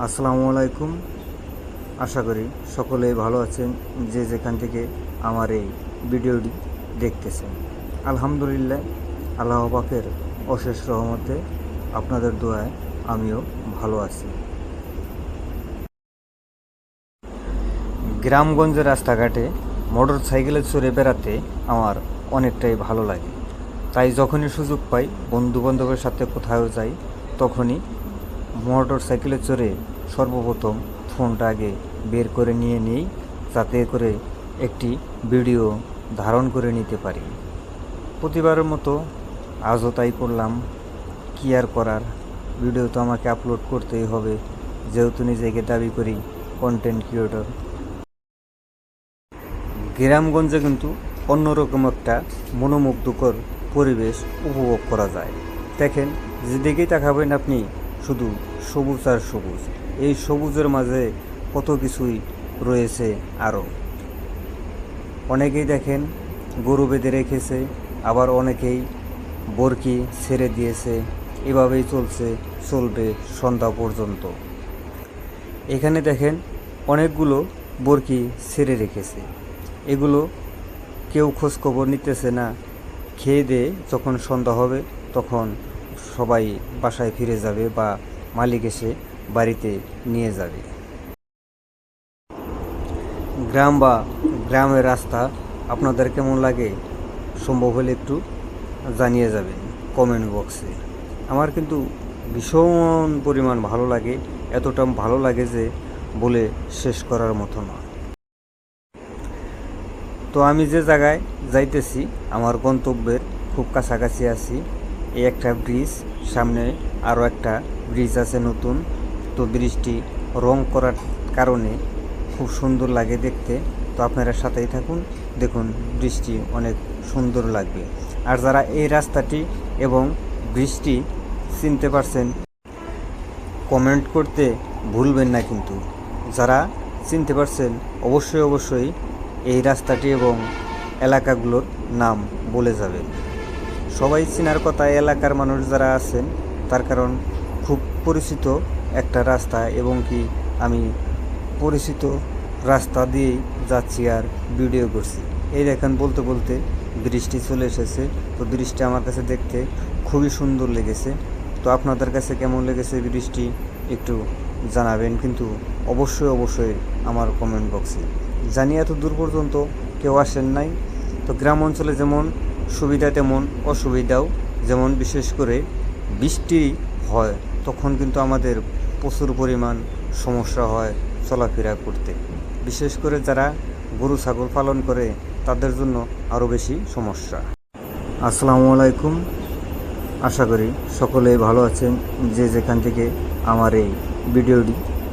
আসসালামু আলাইকুম। আশা করি সকলেই ভালো আছেন, যে যেখান থেকে আমার এই ভিডিওটি দেখতেছেন। আলহামদুলিল্লাহ, আল্লাহ পাকের অশেষ রহমতে আপনাদের দোয়ায় আমিও ভালো আছি। গ্রামগঞ্জের রাস্তাঘাটে মোটর সাইকেলে চড়ে বেড়াতে আমার অনেকটাই ভালো লাগে। তাই যখনই সুযোগ পাই বন্ধু বান্ধবের সাথে কোথাও যাই, তখনই মোটর সাইকেলে চড়ে সর্বপ্রথম ফোনটা আগে বের করে নিয়ে নিই, যাতে করে একটি ভিডিও ধারণ করে নিতে পারি। প্রতিবারের মতো আজও তাই করলাম। কি আর করার? ভিডিও তো আমাকে আপলোড করতেই হবে, যেহেতু নিজেকে দাবি করি কন্টেন্ট ক্রিয়েটর গ্রামগঞ্জে কিন্তু অন্যরকম একটা মনোমুগ্ধকর পরিবেশ উপভোগ করা যায়। দেখেন, যেদিকেই তাকাবেন আপনি শুধু সবুজ আর সবুজ। এই সবুজের মাঝে কত কিছুই রয়েছে আরও। অনেকেই দেখেন, গরু বেঁধে রেখেছে, আবার অনেকেই বরকি ছেড়ে দিয়েছে। এভাবেই চলছে, চলবে সন্ধ্যা পর্যন্ত। এখানে দেখেন, অনেকগুলো বরকি ছেড়ে রেখেছে। এগুলো কেউ খোঁজ খবর নিতেছে না। খেয়ে দিয়ে যখন সন্ধ্যা হবে, তখন সবাই বাসায় ফিরে যাবে বা মালিক এসে বাড়িতে নিয়ে যাবে। গ্রাম বা গ্রামের রাস্তা আপনাদের কেমন লাগে সম্ভব হলে একটু জানিয়ে যাবেন কমেন্ট বক্সে। আমার কিন্তু ভীষণ পরিমাণ ভালো লাগে, এতটা ভালো লাগে যে বলে শেষ করার মতো না। তো আমি যে জায়গায় যাইতেছি, আমার গন্তব্যের খুব কাছাকাছি আছি। এই একটা ব্রিজ সামনে আরও একটা ব্রিজ আছে নতুন। তো ব্রিজটি রং করার কারণে খুব সুন্দর লাগে দেখতে। তো আপনারা সাথেই থাকুন। দেখুন ব্রিজটি অনেক সুন্দর লাগবে। আর যারা এই রাস্তাটি এবং ব্রিজটি চিনতে পারছেন কমেন্ট করতে ভুলবেন না কিন্তু। যারা চিনতে পারছেন, অবশ্যই অবশ্যই এই রাস্তাটি এবং এলাকাগুলোর নাম বলে যাবেন। সবাই চেনার কথা এলাকার মানুষ যারা আছেন, তার কারণ খুব পরিচিত একটা রাস্তা এবং কি আমি পরিচিত রাস্তা দিয়েই যাচ্ছি আর ভিডিও করছি। এই দেখেন বলতে বলতে বৃষ্টি চলে এসেছে। তো বৃষ্টি আমার কাছে দেখতে খুবই সুন্দর লেগেছে। তো আপনাদের কাছে কেমন লেগেছে বৃষ্টি একটু জানাবেন, কিন্তু অবশ্যই অবশ্যই আমার কমেন্ট বক্সে জানি এত দূর পর্যন্ত কেউ আসেন নাই। তো গ্রাম অঞ্চলে যেমন সুবিধা তেমন, অসুবিধাও যেমন বিশেষ করে বৃষ্টি হয়, তখন কিন্তু আমাদের প্রচুর পরিমাণ সমস্যা হয় চলাফেরা করতে। বিশেষ করে যারা গরু, ছাগল পালন করে, তাদের জন্য আরও বেশি সমস্যা। আসসালামু আলাইকুম। আশা করি সকলেই ভালো আছেন যে যেখান থেকে আমার এই ভিডিওটি